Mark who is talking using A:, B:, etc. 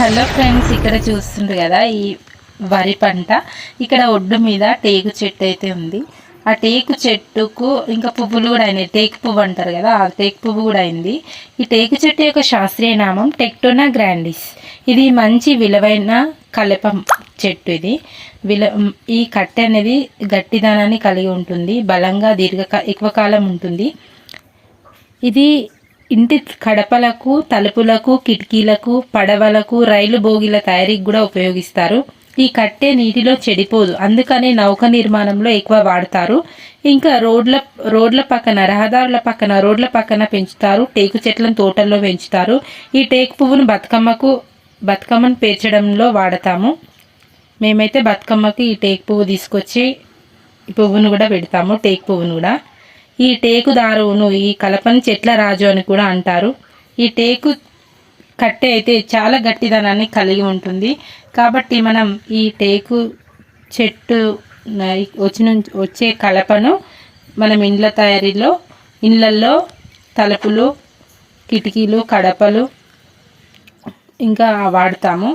A: Hello friends ఇక్కడ చూస్తుండ్రు కదా ఈ వరి పంట. ఇక్కడ ఒడ్డు మీద టేకు చెట్టు అయితే ఉంది. ఆ టేకు చెట్టుకు ఇంకా పువ్వులు కూడా అయినాయి. టేకు పువ్వు అంటారు కదా ఆ టేకు పువ్వు కూడా అయింది. ఈ టేకు చెట్టు యొక్క శాస్త్రీయ నామం టెక్టోనా గ్రాండిస్. ఇది మంచి విలువైన కలపం చెట్టు ఇది. విల ఈ కట్టె అనేది గట్టిదనాన్ని కలిగి ఉంటుంది. బలంగా దీర్ఘ ఎక్కువ కాలం ఉంటుంది. ఇది ఇంటి కడపలకు తలుపులకు కిటికీలకు పడవలకు రైలు బోగిల తయారీకి కూడా ఉపయోగిస్తారు. ఈ కట్టె నీటిలో చెడిపోదు. అందుకనే నౌక నిర్మాణంలో ఎక్కువ వాడతారు. ఇంకా రోడ్ల రోడ్ల పక్కన రహదారుల పక్కన రోడ్ల పక్కన పెంచుతారు. టేకు చెట్లను తోటల్లో పెంచుతారు. ఈ టేకు పువ్వును బతుకమ్మకు బతుకమ్మను పేర్చడంలో వాడతాము. మేమైతే బతుకమ్మకి ఈ టేకు పువ్వు తీసుకొచ్చి ఈ పువ్వును కూడా పెడతాము. టేకు పువ్వును కూడా. ఈ టేకుదారును ఈ కలపని చెట్ల రాజు అని కూడా అంటారు. ఈ టేకు కట్టె అయితే చాలా గట్టిదనాన్ని కలిగి ఉంటుంది. కాబట్టి మనం ఈ టేకు చెట్టు వచ్చిన వచ్చి వచ్చే కలపను మనం ఇండ్ల తయారీలో ఇళ్ళల్లో తలుపులు కిటికీలు కడపలు ఇంకా వాడతాము.